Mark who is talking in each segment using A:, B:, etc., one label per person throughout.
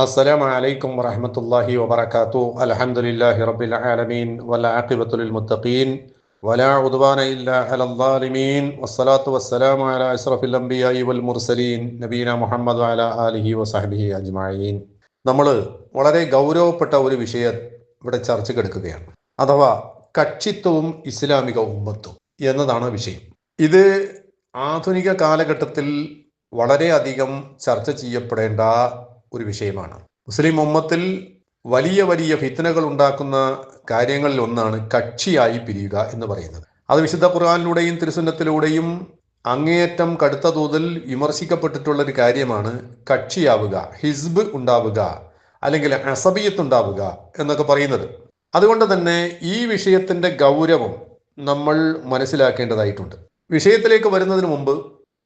A: അസ്സലാമു അലൈക്കും വറഹ്മത്തുള്ളാഹി വബറകാതുഹു അൽഹംദുലില്ലാഹി റബ്ബിൽ ആലമീൻ അസ്സലാമലൈക്കും വറഹമത്തല്ലാഹി വബർക്കാത്തു അലഹമുല്ലാഹി റബിൻമീൻ വലാഖിബത്തുൽമുത്തീൻ വലാഹുദ്ബാനമീൻ വസ്സലാത്തു വസ്സലാമു അലാ അഷ്റഫിൽ വൽ വസ്സലാമിഅലംബിയായിമുർസലീൻ നബീന മുഹമ്മദ് അല അലഹി വസഹബിഹി അജ്മഈൻ നമ്മൾ വളരെ ഗൗരവപ്പെട്ട ഒരു വിഷയം ഇവിടെ ചർച്ച ചർച്ചക്കെടുക്കുകയാണ് അഥവാ കക്ഷിത്വവും ഇസ്ലാമിക ഉമ്മത്തും എന്നതാണ് വിഷയം ഇത് ആധുനിക കാലഘട്ടത്തിൽ വളരെ അധികം ചർച്ച ചെയ്യപ്പെടേണ്ട ഒരു വിഷയമാണ് മുസ്ലിം ഉമ്മത്തിൽ വലിയ വലിയ ഫിത്തനകൾ ഉണ്ടാക്കുന്ന കാര്യങ്ങളിൽ ഒന്നാണ് കക്ഷിയായി പിരിയുക എന്ന് പറയുന്നത് അത് വിശുദ്ധ ഖുർആാനിലൂടെയും തിരുസുന്നത്തിലൂടെയും അങ്ങേയറ്റം കടുത്ത തോതിൽ വിമർശിക്കപ്പെട്ടിട്ടുള്ള ഒരു കാര്യമാണ് കക്ഷിയാവുക ഹിസ്ബ് ഉണ്ടാവുക അല്ലെങ്കിൽ അസബിയത്ത് ഉണ്ടാവുക എന്നൊക്കെ പറയുന്നത് അതുകൊണ്ട് തന്നെ ഈ വിഷയത്തിന്റെ ഗൗരവം നമ്മൾ മനസ്സിലാക്കേണ്ടതായിട്ടുണ്ട് വിഷയത്തിലേക്ക് വരുന്നതിന് മുമ്പ്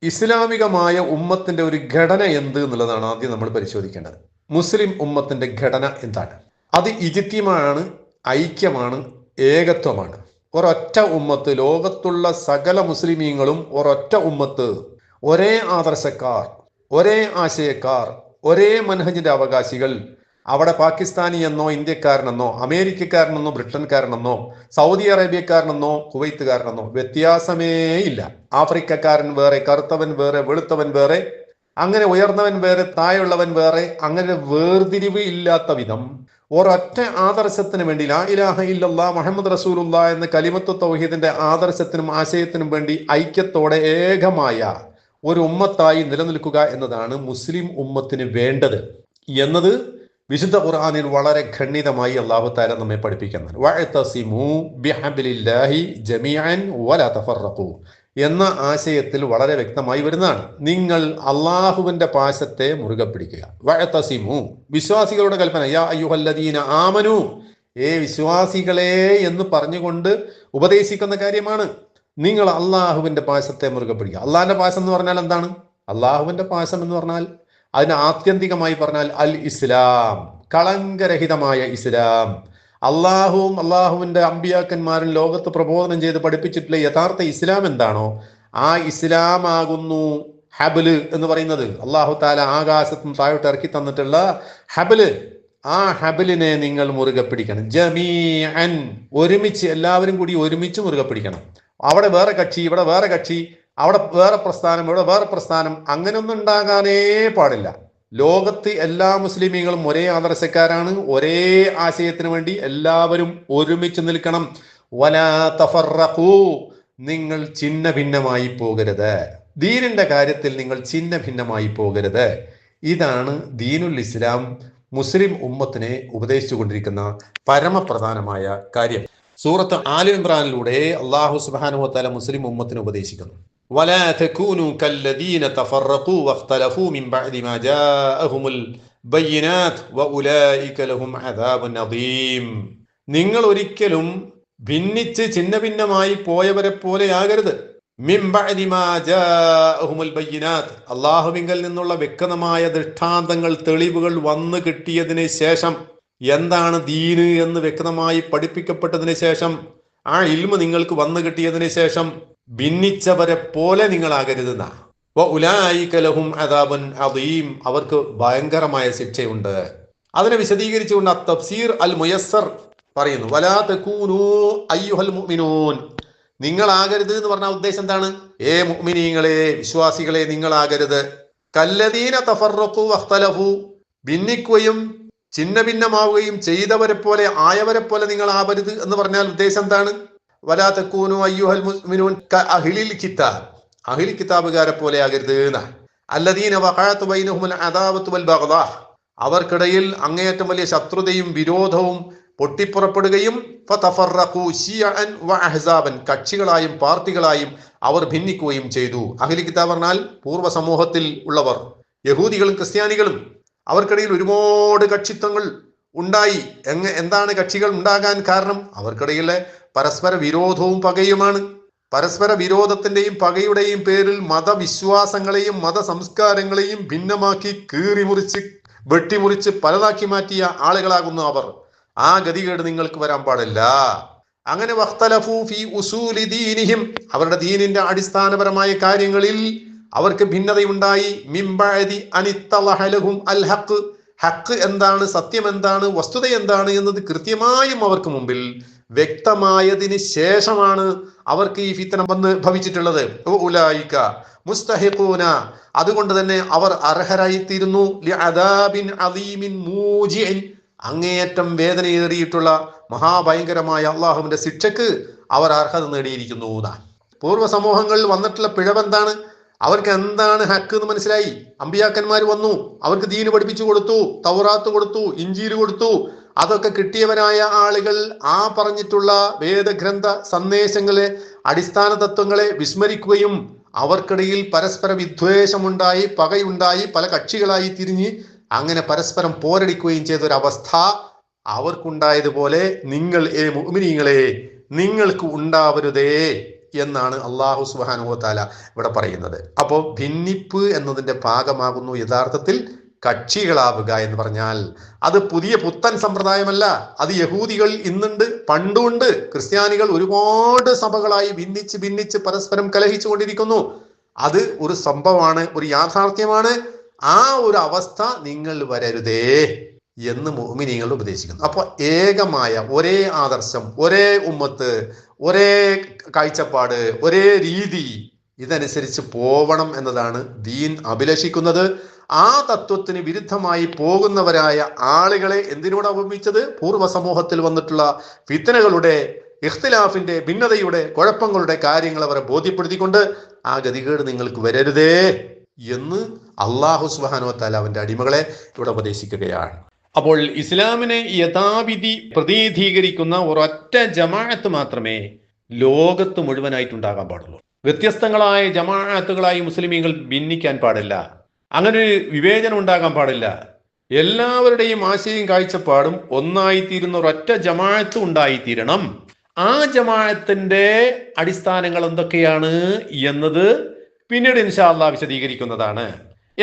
A: ഇസ്ലാമികമായ ഉമ്മത്തിന്റെ ഒരു ഘടന എന്ത് എന്നുള്ളതാണ് ആദ്യം നമ്മൾ പരിശോധിക്കേണ്ടത് മുസ്ലിം ഉമ്മത്തിന്റെ ഘടന എന്താണ് അത് ഇജിത്യമാണ് ഐക്യമാണ് ഏകത്വമാണ് ഒരൊറ്റ ഉമ്മത്ത് ലോകത്തുള്ള സകല മുസ്ലിമീങ്ങളും ഒരൊറ്റ ഉമ്മത്ത് ഒരേ ആദർശക്കാർ ഒരേ ആശയക്കാർ ഒരേ മനഹജിന്റെ അവകാശികൾ അവിടെ പാകിസ്ഥാനി എന്നോ ഇന്ത്യക്കാരനെന്നോ അമേരിക്കക്കാരനെന്നോ ബ്രിട്ടൻകാരനെന്നോ സൗദി അറേബ്യക്കാരനെന്നോ കുവൈത്തുകാരനെന്നോ വ്യത്യാസമേ ഇല്ല ആഫ്രിക്കക്കാരൻ വേറെ കറുത്തവൻ വേറെ വെളുത്തവൻ വേറെ അങ്ങനെ ഉയർന്നവൻ വേറെ തായുള്ളവൻ വേറെ അങ്ങനെ വേർതിരിവ് ഇല്ലാത്ത വിധം ഒരൊറ്റ ആദർശത്തിന് വേണ്ടി ലാ ഇലാഹ ഇല്ലല്ലാ മുഹമ്മദ് റസൂലുള്ള എന്ന കലിമത്ത് തൗഹീദിന്റെ ആദർശത്തിനും ആശയത്തിനും വേണ്ടി ഐക്യത്തോടെ ഏകമായ ഒരു ഉമ്മത്തായി നിലനിൽക്കുക എന്നതാണ് മുസ്ലിം ഉമ്മത്തിന് വേണ്ടത് എന്നത് വിശുദ്ധ ഖുർആാനിൽ വളരെ ഖണ്ഡിതമായി അള്ളാഹുത്താര നമ്മെ പഠിപ്പിക്കുന്നത് എന്ന ആശയത്തിൽ വളരെ വ്യക്തമായി വരുന്നതാണ് നിങ്ങൾ അള്ളാഹുവിന്റെ പാശത്തെ മുറുകെ പിടിക്കുക വഴത്തസിമു വിശ്വാസികളുടെ കൽപ്പന യാ അയ്യുഹല്ലദീന ആമനു ഏ വിശ്വാസികളെ എന്ന് പറഞ്ഞുകൊണ്ട് ഉപദേശിക്കുന്ന കാര്യമാണ് നിങ്ങൾ അള്ളാഹുവിന്റെ പാശത്തെ മുറുകെ പിടിക്കുക അള്ളാഹിന്റെ പാശം എന്ന് പറഞ്ഞാൽ എന്താണ് അള്ളാഹുവിന്റെ പാശം എന്ന് പറഞ്ഞാൽ അതിന് ആത്യന്തികമായി പറഞ്ഞാൽ അൽ ഇസ്ലാം കളങ്കരഹിതമായ ഇസ്ലാം അള്ളാഹുവും അള്ളാഹുവിന്റെ അമ്പിയാക്കന്മാരും ലോകത്ത് പ്രബോധനം ചെയ്ത് പഠിപ്പിച്ചിട്ടുള്ള യഥാർത്ഥ ഇസ്ലാം എന്താണോ ആ ഇസ്ലാമാകുന്നു ഹബല് എന്ന് പറയുന്നത് അള്ളാഹു താല ആകാശത്തും താഴോട്ട് ഇറക്കി തന്നിട്ടുള്ള ഹബല് ആ ഹബലിനെ നിങ്ങൾ മുറുകെ പിടിക്കണം ജമീഅൻ ഒരുമിച്ച് എല്ലാവരും കൂടി ഒരുമിച്ച് മുറുകെ പിടിക്കണം അവിടെ വേറെ കക്ഷി ഇവിടെ വേറെ കക്ഷി അവിടെ വേറെ പ്രസ്ഥാനം ഇവിടെ വേറെ പ്രസ്ഥാനം അങ്ങനെയൊന്നും ഉണ്ടാകാനേ പാടില്ല ലോകത്ത് എല്ലാ മുസ്ലിമീങ്ങളും ഒരേ ആദർശക്കാരാണ് ഒരേ ആശയത്തിന് വേണ്ടി എല്ലാവരും ഒരുമിച്ച് നിൽക്കണം വലാ തഫറഖൂ നിങ്ങൾ ചിന്ന ഭിന്നമായി പോകരുത് ദീനിന്റെ കാര്യത്തിൽ നിങ്ങൾ ചിന്ന ഭിന്നമായി പോകരുത് ഇതാണ് ദീനുൽ ഇസ്ലാം മുസ്ലിം ഉമ്മത്തിനെ ഉപദേശിച്ചുകൊണ്ടിരിക്കുന്ന പരമപ്രധാനമായ കാര്യം സൂറത്ത് ആലു അള്ളാഹു സുബാനുവത്തല മുസ്ലിം ഉമ്മത്തിന് ഉപദേശിക്കുന്നു ولا تكونوا كالذين تفرقوا واختلفوا من بعد ما جاءهم البينات وأولئك لهم عذاب عظيم നിങ്ങൾ ഒരിക്കലും ഭിന്നിച്ച് ചിന്ന ഭിന്നമായി പോയവരെ പോലെയാകരുത് അള്ളാഹുവിങ്കൽ നിന്നുള്ള വ്യക്തമായ ദൃഷ്ടാന്തങ്ങൾ തെളിവുകൾ വന്നു കിട്ടിയതിന് ശേഷം എന്താണ് ദീന് എന്ന് വ്യക്തമായി പഠിപ്പിക്കപ്പെട്ടതിന് ശേഷം ആ ഇൽമ നിങ്ങൾക്ക് വന്നു കിട്ടിയതിന് ശേഷം ഭിന്നിച്ചവരെ പോലെ നിങ്ങളാകരുത് ഉലായിക്കലഹും അതാബൻ അദീം അവർക്ക് ഭയങ്കരമായ ശിക്ഷയുണ്ട് അതിനെ വിശദീകരിച്ചുകൊണ്ട് തഫ്സീർ അൽ മുയസ്സർ പറയുന്നു വലാത്തൂനൂൻ നിങ്ങളാകരുത് എന്ന് പറഞ്ഞ ഉദ്ദേശം എന്താണ് ഏ മുഅ്മിനീങ്ങളെ വിശ്വാസികളെ നിങ്ങളാകരുത് കല്ലദീന തഫറഖു വഖ്തലഫു ഭിന്നിക്കുകയും ചിന്ന ഭിന്നമാവുകയും ചെയ്തവരെ പോലെ ആയവരെ പോലെ നിങ്ങൾ ആവരുത് എന്ന് പറഞ്ഞാൽ ഉദ്ദേശം എന്താണ് വലാ അഹ്ലിൽ അഹ്ലി കിതാബുകാരെ പോലെ ആകരുത് എന്നാണ് വഖഅതു വൽ അവർക്കിടയിൽ അങ്ങേയറ്റം വലിയ ശത്രുതയും വിരോധവും പൊട്ടിപ്പുറപ്പെടുകയും കക്ഷികളായും പാർട്ടികളായും അവർ ഭിന്നിക്കുകയും ചെയ്തു അഹ്ലി കിതാബ് പറഞ്ഞാൽ പൂർവ്വ സമൂഹത്തിൽ ഉള്ളവർ യഹൂദികളും ക്രിസ്ത്യാനികളും അവർക്കിടയിൽ ഒരുപാട് കക്ഷിത്വങ്ങൾ ഉണ്ടായി എങ്ങ എന്താണ് കക്ഷികൾ ഉണ്ടാകാൻ കാരണം അവർക്കിടയിലെ പരസ്പര വിരോധവും പകയുമാണ് പരസ്പര വിരോധത്തിന്റെയും പകയുടെയും പേരിൽ മതവിശ്വാസങ്ങളെയും മതസംസ്കാരങ്ങളെയും ഭിന്നമാക്കി കീറിമുറിച്ച് വെട്ടിമുറിച്ച് പലതാക്കി മാറ്റിയ ആളുകളാകുന്നു അവർ ആ ഗതികേട് നിങ്ങൾക്ക് വരാൻ പാടില്ല അങ്ങനെ അവരുടെ ദീനിന്റെ അടിസ്ഥാനപരമായ കാര്യങ്ങളിൽ അവർക്ക് ഭിന്നതയുണ്ടായി മിംബഴതി അനിത്തലഹലഹും അൽ ഹക്ക് ഹക്ക് എന്താണ് സത്യം എന്താണ് വസ്തുത എന്താണ് എന്നത് കൃത്യമായും അവർക്ക് മുമ്പിൽ വ്യക്തമായതിന് ശേഷമാണ് അവർക്ക് ഈ ഫിത്തനം വന്ന് ഭവിച്ചിട്ടുള്ളത് ഉലായിക്ക മുസ്തഹിഖൂന അതുകൊണ്ട് തന്നെ അവർ അർഹരായിത്തീരുന്നു അങ്ങേയറ്റം വേദനയേറിയിട്ടുള്ള മഹാഭയങ്കരമായ അള്ളാഹുവിന്റെ ശിക്ഷക്ക് അവർ അർഹത നേടിയിരിക്കുന്നു പൂർവ്വ സമൂഹങ്ങളിൽ വന്നിട്ടുള്ള പിഴവെന്താണ് അവർക്ക് എന്താണ് ഹക്ക് എന്ന് മനസ്സിലായി അമ്പിയാക്കന്മാർ വന്നു അവർക്ക് ദീന് പഠിപ്പിച്ചു കൊടുത്തു തൗറാത്ത് കൊടുത്തു ഇഞ്ചീര് കൊടുത്തു അതൊക്കെ കിട്ടിയവനായ ആളുകൾ ആ പറഞ്ഞിട്ടുള്ള വേദഗ്രന്ഥ സന്ദേശങ്ങളെ അടിസ്ഥാന തത്വങ്ങളെ വിസ്മരിക്കുകയും അവർക്കിടയിൽ പരസ്പര വിദ്വേഷമുണ്ടായി പകയുണ്ടായി പല കക്ഷികളായി തിരിഞ്ഞ് അങ്ങനെ പരസ്പരം പോരടിക്കുകയും ചെയ്തൊരവസ്ഥ അവർക്കുണ്ടായതുപോലെ നിങ്ങൾ ഏ മുഅ്മിനീങ്ങളെ നിങ്ങൾക്ക് ഉണ്ടാവരുതേ എന്നാണ് അള്ളാഹു സുബാനുഭവത്താല ഇവിടെ പറയുന്നത് അപ്പോൾ ഭിന്നിപ്പ് എന്നതിൻ്റെ ഭാഗമാകുന്നു യഥാർത്ഥത്തിൽ കക്ഷികളാവുക എന്ന് പറഞ്ഞാൽ അത് പുതിയ പുത്തൻ സമ്പ്രദായമല്ല അത് യഹൂദികൾ ഇന്നുണ്ട് പണ്ടുണ്ട് ക്രിസ്ത്യാനികൾ ഒരുപാട് സഭകളായി ഭിന്നിച്ച് ഭിന്നിച്ച് പരസ്പരം കലഹിച്ചു കൊണ്ടിരിക്കുന്നു അത് ഒരു സംഭവമാണ് ഒരു യാഥാർത്ഥ്യമാണ് ആ ഒരു അവസ്ഥ നിങ്ങൾ വരരുതേ എന്ന് മോമിനിങ്ങൾ ഉപദേശിക്കുന്നു അപ്പോൾ ഏകമായ ഒരേ ആദർശം ഒരേ ഉമ്മത്ത് ഒരേ കാഴ്ചപ്പാട് ഒരേ രീതി ഇതനുസരിച്ച് പോവണം എന്നതാണ് ദീൻ അഭിലഷിക്കുന്നത് ആ തത്വത്തിന് വിരുദ്ധമായി പോകുന്നവരായ ആളുകളെ എന്തിനോട് അവമിച്ചത് പൂർവ്വ സമൂഹത്തിൽ വന്നിട്ടുള്ള വിത്തനകളുടെ ഇഖ്തിലാഫിന്റെ ഭിന്നതയുടെ കുഴപ്പങ്ങളുടെ കാര്യങ്ങൾ അവരെ ബോധ്യപ്പെടുത്തിക്കൊണ്ട് ആ ഗതികേട് നിങ്ങൾക്ക് വരരുതേ എന്ന് അള്ളാഹു സുബാനോ താല അവന്റെ അടിമകളെ ഇവിടെ ഉപദേശിക്കുകയാണ് അപ്പോൾ ഇസ്ലാമിനെ യഥാവിധി പ്രതിനിധീകരിക്കുന്ന ഒരൊറ്റ ജമാഅത്ത് മാത്രമേ ലോകത്ത് മുഴുവനായിട്ടുണ്ടാകാൻ പാടുള്ളൂ വ്യത്യസ്തങ്ങളായ ജമാഅത്തുകളായി മുസ്ലിമീങ്ങൾ ഭിന്നിക്കാൻ പാടില്ല അങ്ങനെ ഒരു വിവേചനം ഉണ്ടാകാൻ പാടില്ല എല്ലാവരുടെയും ആശയം കാഴ്ചപ്പാടും ഒന്നായിത്തീരുന്ന ഒരൊറ്റ ജമാഅത്ത് ഉണ്ടായിത്തീരണം ആ ജമാഅത്തിന്റെ അടിസ്ഥാനങ്ങൾ എന്തൊക്കെയാണ് എന്നത് പിന്നീട് ഇൻഷാല്ല വിശദീകരിക്കുന്നതാണ്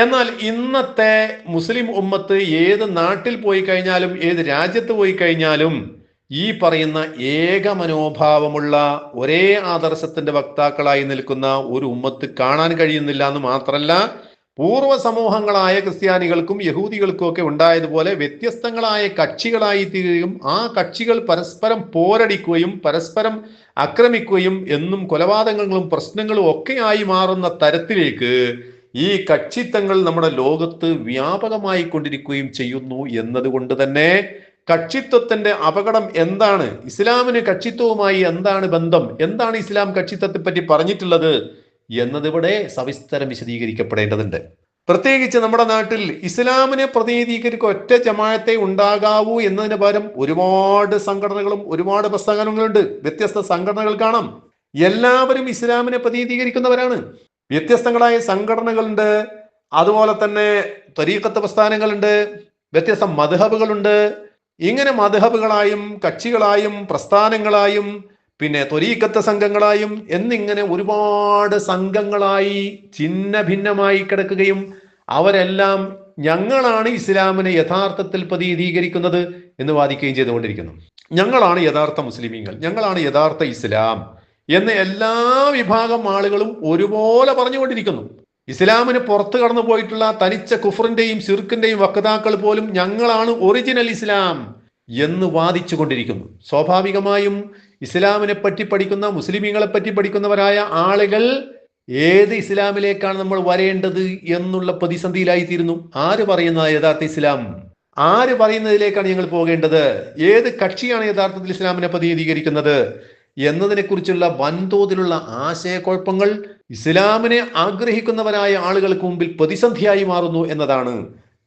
A: എന്നാൽ ഇന്നത്തെ മുസ്ലിം ഉമ്മത്ത് ഏത് നാട്ടിൽ പോയി കഴിഞ്ഞാലും ഏത് രാജ്യത്ത് പോയി കഴിഞ്ഞാലും ഈ പറയുന്ന ഏക മനോഭാവമുള്ള ഒരേ ആദർശത്തിന്റെ വക്താക്കളായി നിൽക്കുന്ന ഒരു ഉമ്മത്ത് കാണാൻ കഴിയുന്നില്ല എന്ന് മാത്രമല്ല പൂർവ്വ സമൂഹങ്ങളായ ക്രിസ്ത്യാനികൾക്കും യഹൂദികൾക്കും ഒക്കെ ഉണ്ടായതുപോലെ വ്യത്യസ്തങ്ങളായ കക്ഷികളായി തീരുകയും ആ കക്ഷികൾ പരസ്പരം പോരടിക്കുകയും പരസ്പരം ആക്രമിക്കുകയും എന്നും കൊലപാതകങ്ങളും പ്രശ്നങ്ങളും ഒക്കെയായി മാറുന്ന തരത്തിലേക്ക് ഈ കക്ഷിത്തങ്ങൾ നമ്മുടെ ലോകത്ത് വ്യാപകമായി കൊണ്ടിരിക്കുകയും ചെയ്യുന്നു എന്നതുകൊണ്ട് തന്നെ കക്ഷിത്വത്തിന്റെ അപകടം എന്താണ് ഇസ്ലാമിന് കക്ഷിത്വവുമായി എന്താണ് ബന്ധം എന്താണ് ഇസ്ലാം കക്ഷിത്വത്തെ പറ്റി പറഞ്ഞിട്ടുള്ളത് എന്നതിവിടെ സവിസ്തരം വിശദീകരിക്കപ്പെടേണ്ടതുണ്ട് പ്രത്യേകിച്ച് നമ്മുടെ നാട്ടിൽ ഇസ്ലാമിനെ പ്രതിനിധീകരിക്കുക ഒറ്റ ജമായത്തെ ഉണ്ടാകാവൂ എന്നതിന് പകരം ഒരുപാട് സംഘടനകളും ഒരുപാട് പ്രസ്ഥാനങ്ങളുണ്ട് വ്യത്യസ്ത സംഘടനകൾ കാണാം എല്ലാവരും ഇസ്ലാമിനെ പ്രതിനിധീകരിക്കുന്നവരാണ് വ്യത്യസ്തങ്ങളായ സംഘടനകളുണ്ട് അതുപോലെ തന്നെ ത്വരീക്കത്ത് പ്രസ്ഥാനങ്ങളുണ്ട് വ്യത്യസ്ത മധുഹബുകളുണ്ട് ഇങ്ങനെ മധഹബുകളായും കക്ഷികളായും പ്രസ്ഥാനങ്ങളായും പിന്നെ ത്വരീക്കത്ത സംഘങ്ങളായും എന്നിങ്ങനെ ഒരുപാട് സംഘങ്ങളായി ചിന്ന ഭിന്നമായി കിടക്കുകയും അവരെല്ലാം ഞങ്ങളാണ് ഇസ്ലാമിനെ യഥാർത്ഥത്തിൽ പ്രതിനിധീകരിക്കുന്നത് എന്ന് വാദിക്കുകയും ചെയ്തുകൊണ്ടിരിക്കുന്നു ഞങ്ങളാണ് യഥാർത്ഥ മുസ്ലിമീങ്ങൾ ഞങ്ങളാണ് യഥാർത്ഥ ഇസ്ലാം എന്ന് എല്ലാ വിഭാഗം ആളുകളും ഒരുപോലെ പറഞ്ഞുകൊണ്ടിരിക്കുന്നു ഇസ്ലാമിന് പുറത്തു കടന്നു പോയിട്ടുള്ള തനിച്ച കുഫറിന്റെയും സിർക്കിന്റെയും വക്താക്കൾ പോലും ഞങ്ങളാണ് ഒറിജിനൽ ഇസ്ലാം എന്ന് വാദിച്ചു കൊണ്ടിരിക്കുന്നു സ്വാഭാവികമായും ഇസ്ലാമിനെ പറ്റി പഠിക്കുന്ന മുസ്ലിമീങ്ങളെ പറ്റി പഠിക്കുന്നവരായ ആളുകൾ ഏത് ഇസ്ലാമിലേക്കാണ് നമ്മൾ വരേണ്ടത് എന്നുള്ള പ്രതിസന്ധിയിലായിത്തീരുന്നു ആര് പറയുന്ന യഥാർത്ഥ ഇസ്ലാം ആര് പറയുന്നതിലേക്കാണ് ഞങ്ങൾ പോകേണ്ടത് ഏത് കക്ഷിയാണ് യഥാർത്ഥത്തിൽ ഇസ്ലാമിനെ പ്രതിനിധീകരിക്കുന്നത് എന്നതിനെക്കുറിച്ചുള്ള വൻതോതിലുള്ള ആശയക്കുഴപ്പങ്ങൾ ഇസ്ലാമിനെ ആഗ്രഹിക്കുന്നവരായ ആളുകൾക്ക് മുമ്പിൽ പ്രതിസന്ധിയായി മാറുന്നു എന്നതാണ്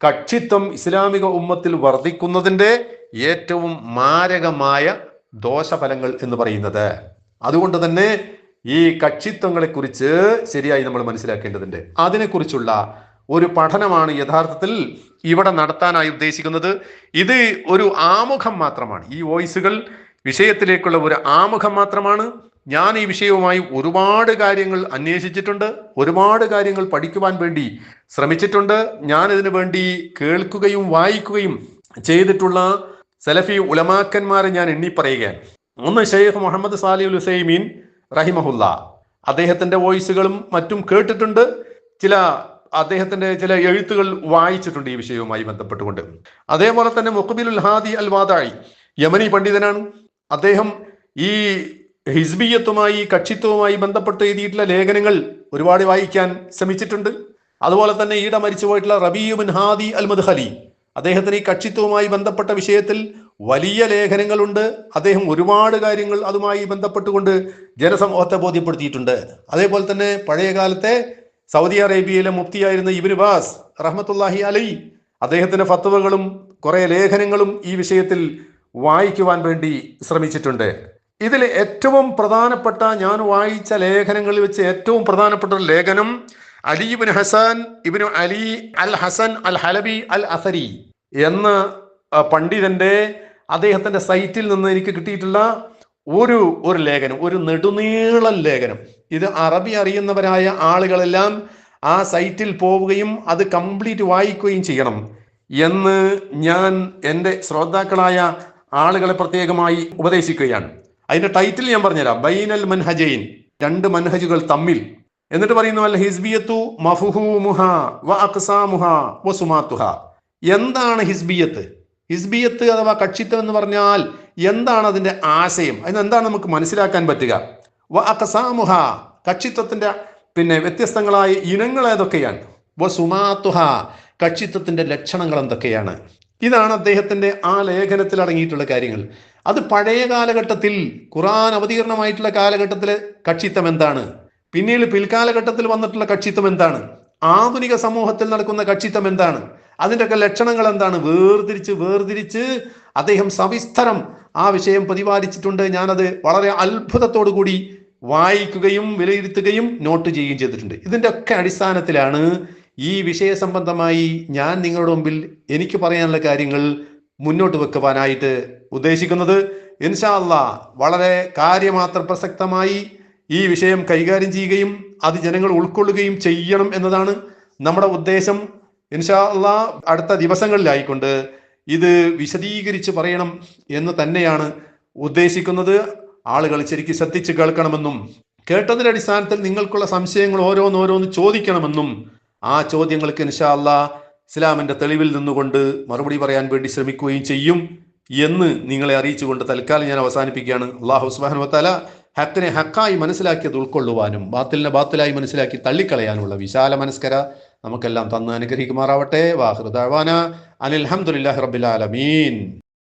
A: കക്ഷിത്വം ഇസ്ലാമിക ഉമ്മത്തിൽ വർദ്ധിക്കുന്നതിൻ്റെ ഏറ്റവും മാരകമായ ദോഷഫലങ്ങൾ എന്ന് പറയുന്നത് അതുകൊണ്ട് തന്നെ ഈ കക്ഷിത്വങ്ങളെ കുറിച്ച് ശരിയായി നമ്മൾ മനസ്സിലാക്കേണ്ടതുണ്ട് അതിനെക്കുറിച്ചുള്ള ഒരു പഠനമാണ് യഥാർത്ഥത്തിൽ ഇവിടെ നടത്താനായി ഉദ്ദേശിക്കുന്നത് ഇത് ഒരു ആമുഖം മാത്രമാണ് ഈ വോയിസുകൾ വിഷയത്തിലേക്കുള്ള ഒരു ആമുഖം മാത്രമാണ് ഞാൻ ഈ വിഷയവുമായി ഒരുപാട് കാര്യങ്ങൾ അന്വേഷിച്ചിട്ടുണ്ട് ഒരുപാട് കാര്യങ്ങൾ പഠിക്കുവാൻ വേണ്ടി ശ്രമിച്ചിട്ടുണ്ട് ഞാൻ ഇതിനു വേണ്ടി കേൾക്കുകയും വായിക്കുകയും ചെയ്തിട്ടുള്ള സലഫി ഉലമാക്കന്മാരെ ഞാൻ എണ്ണി പറയുകയാണ് ഒന്ന് ഷെയ്ഖ് മുഹമ്മദ് സാലി ഉലുസൈമീൻ റഹിമഹുല്ല അദ്ദേഹത്തിന്റെ വോയിസുകളും മറ്റും കേട്ടിട്ടുണ്ട് ചില അദ്ദേഹത്തിന്റെ ചില എഴുത്തുകൾ വായിച്ചിട്ടുണ്ട് ഈ വിഷയവുമായി ബന്ധപ്പെട്ടുകൊണ്ട് അതേപോലെ തന്നെ മുഖബിലുൽ ഹാദി അൽ വാദായി യമനി പണ്ഡിതനാണ് അദ്ദേഹം ഈ ഹിസ്ബിയത്തുമായി കക്ഷിത്വവുമായി ബന്ധപ്പെട്ട് എഴുതിയിട്ടുള്ള ലേഖനങ്ങൾ ഒരുപാട് വായിക്കാൻ ശ്രമിച്ചിട്ടുണ്ട് അതുപോലെ തന്നെ ഈട മരിച്ചു പോയിട്ടുള്ള റബീബിൻ ഹാദി അൽ മദ്ഹലി അദ്ദേഹത്തിന് ഈ കക്ഷിത്വവുമായി ബന്ധപ്പെട്ട വിഷയത്തിൽ വലിയ ലേഖനങ്ങളുണ്ട് അദ്ദേഹം ഒരുപാട് കാര്യങ്ങൾ അതുമായി ബന്ധപ്പെട്ടുകൊണ്ട് ജനസമൂഹത്തെ ബോധ്യപ്പെടുത്തിയിട്ടുണ്ട് അതേപോലെ തന്നെ പഴയ കാലത്തെ സൗദി അറേബ്യയിലെ മുഫ്തിയായിരുന്ന ഇബിന് ബാസ് റഹ്മത്തുല്ലാഹി അലൈ അദ്ദേഹത്തിന്റെ ഫത്തുവകളും കുറെ ലേഖനങ്ങളും ഈ വിഷയത്തിൽ വായിക്കുവാൻ വേണ്ടി ശ്രമിച്ചിട്ടുണ്ട് ഇതിൽ ഏറ്റവും പ്രധാനപ്പെട്ട ഞാൻ വായിച്ച ലേഖനങ്ങളിൽ വെച്ച് ഏറ്റവും പ്രധാനപ്പെട്ട ഒരു ലേഖനം അലി ഇബിൻ ഹസാൻ ഇബിൻ അലി അൽ ഹസൻ അൽ ഹലബി അൽ അസരി എന്ന് പണ്ഡിതന്റെ അദ്ദേഹത്തിന്റെ സൈറ്റിൽ നിന്ന് എനിക്ക് കിട്ടിയിട്ടുള്ള ഒരു ഒരു ലേഖനം ഒരു നെടുനീള ലേഖനം ഇത് അറബി അറിയുന്നവരായ ആളുകളെല്ലാം ആ സൈറ്റിൽ പോവുകയും അത് കംപ്ലീറ്റ് വായിക്കുകയും ചെയ്യണം എന്ന് ഞാൻ എൻ്റെ ശ്രോതാക്കളായ ആളുകളെ പ്രത്യേകമായി ഉപദേശിക്കുകയാണ് അതിന്റെ ടൈറ്റിൽ ഞാൻ പറഞ്ഞുതരാം ബൈനൽ മൻഹജൈൻ രണ്ട് മൻഹജുകൾ തമ്മിൽ എന്നിട്ട് പറയുന്നു അൽ ഹിസ്ബിയത്തു മഫുഹൂമുഹ എന്താണ് ഹിസ്ബിയത്ത് ഹിസ്ബിയത്ത് അഥവാ കക്ഷിത്വം എന്ന് പറഞ്ഞാൽ എന്താണ് അതിന്റെ ആശയം എന്താണ് നമുക്ക് മനസ്സിലാക്കാൻ പറ്റുക വ അക്സാമുഹ കക്ഷിത്വത്തിന്റെ പിന്നെ വ്യത്യസ്തങ്ങളായ ഇനങ്ങൾ ഏതൊക്കെയാണ് വ സുമാത്തുഹ കക്ഷിത്വത്തിന്റെ ലക്ഷണങ്ങൾ എന്തൊക്കെയാണ് ഇതാണ് അദ്ദേഹത്തിന്റെ ആ ലേഖനത്തിൽ അടങ്ങിയിട്ടുള്ള കാര്യങ്ങൾ അത് പഴയ കാലഘട്ടത്തിൽ ഖുറാൻ അവതീർണമായിട്ടുള്ള കാലഘട്ടത്തിലെ കക്ഷിത്വം എന്താണ് പിന്നീട് പിൽക്കാലഘട്ടത്തിൽ വന്നിട്ടുള്ള കക്ഷിത്വം എന്താണ് ആധുനിക സമൂഹത്തിൽ നടക്കുന്ന കക്ഷിത്വം എന്താണ് ഒക്കെ ലക്ഷണങ്ങൾ എന്താണ് വേർതിരിച്ച് വേർതിരിച്ച് അദ്ദേഹം സവിസ്തരം ആ വിഷയം പ്രതിപാദിച്ചിട്ടുണ്ട് ഞാനത് വളരെ അത്ഭുതത്തോടു കൂടി വായിക്കുകയും വിലയിരുത്തുകയും നോട്ട് ചെയ്യുകയും ചെയ്തിട്ടുണ്ട് ഒക്കെ അടിസ്ഥാനത്തിലാണ് ഈ വിഷയ സംബന്ധമായി ഞാൻ നിങ്ങളുടെ മുമ്പിൽ എനിക്ക് പറയാനുള്ള കാര്യങ്ങൾ മുന്നോട്ട് വെക്കുവാനായിട്ട് ഉദ്ദേശിക്കുന്നത് ഇൻഷാല്ല വളരെ കാര്യമാത്ര പ്രസക്തമായി ഈ വിഷയം കൈകാര്യം ചെയ്യുകയും അത് ജനങ്ങൾ ഉൾക്കൊള്ളുകയും ചെയ്യണം എന്നതാണ് നമ്മുടെ ഉദ്ദേശം ഇൻഷാ അടുത്ത ദിവസങ്ങളിലായിക്കൊണ്ട് ഇത് വിശദീകരിച്ച് പറയണം എന്ന് തന്നെയാണ് ഉദ്ദേശിക്കുന്നത് ആളുകൾ ശരിക്കും ശ്രദ്ധിച്ച് കേൾക്കണമെന്നും കേട്ടതിന്റെ അടിസ്ഥാനത്തിൽ നിങ്ങൾക്കുള്ള സംശയങ്ങൾ ഓരോന്നോരോന്ന് ചോദിക്കണമെന്നും ആ ചോദ്യങ്ങൾക്ക് ഇൻഷാ ഇസ്ലാമിൻ്റെ തെളിവിൽ നിന്നുകൊണ്ട് മറുപടി പറയാൻ വേണ്ടി ശ്രമിക്കുകയും ചെയ്യും എന്ന് നിങ്ങളെ അറിയിച്ചുകൊണ്ട് തൽക്കാലം ഞാൻ അവസാനിപ്പിക്കുകയാണ് അള്ളാഹു ഉസ്മാൻ വത്താല ഹക്കിനെ ഹക്കായി മനസ്സിലാക്കിയത് ഉൾക്കൊള്ളുവാനും ബാത്തിലിനെ ബാത്തിലായി മനസ്സിലാക്കി തള്ളിക്കളയാനുള്ള വിശാല മനസ്കര നമുക്കെല്ലാം തന്ന് അനുഗ്രഹിക്കുമാറാവട്ടെ വാഹൃദാന അനിൽഹമുല്ലാ റബിലാലമീൻ